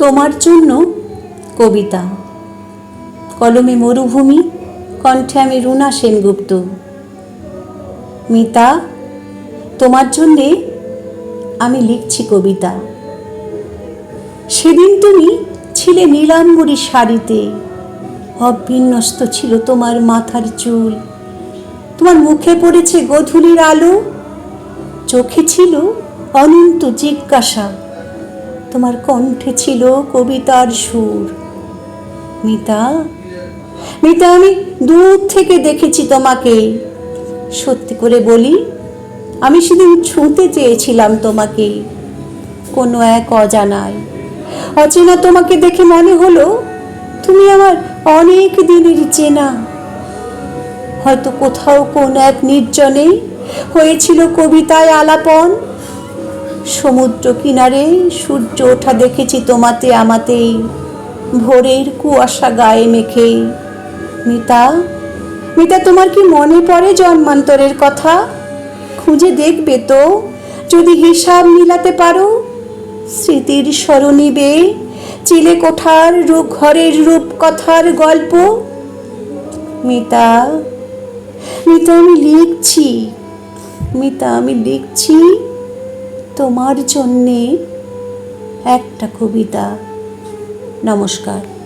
তোমার জন্য কবিতা। কলমে মরুভূমি, কণ্ঠে আমি রুনা সেনগুপ্ত। মিতা, তোমার জন্যে আমি লিখছি কবিতা। সেদিন তুমি ছিলে নীলাম্বরী শাড়িতে, অবিন্যস্ত ছিল তোমার মাথার চুল। তোমার মুখে পড়েছে গধূলির আলো, চোখে ছিল অনন্ত জিজ্ঞাসা। তোমার কণ্ঠে ছিল কবিতার সুর। মিতা মিতা, আমি দূর থেকে দেখেছি তোমাকে। সত্যি করে বলি, আমি সেদিন ছুঁতে চেয়েছিলাম তোমাকে। কোনো এক অজানায়। অচেনা তোমাকে দেখে মনে হলো, তুমি আমার অনেক দিনের চেনা। হয়তো কোথাও কোন এক নির্জনে হয়েছিল কবিতায় আলাপন সমুদ্র কিনারে সূর্য ওঠা দেখেছি তোমাতে আমাতেই ভোরের কুয়াশা গায়ে মেখে। মিতা মিতা, তোমার কি মনে পড়ে জন্মান্তরের কথা? খুঁজে দেখবে তো, যদি হিসাব মিলাতে পারো। স্মৃতির স্মরণিবে চিলে কোঠার রূপ, ঘরের রূপকথার গল্প। মিতা মিতা, আমি লিখছি, মিতা, আমি লিখছি। তোমার জন্যে একটা কবিতা। নমস্কার।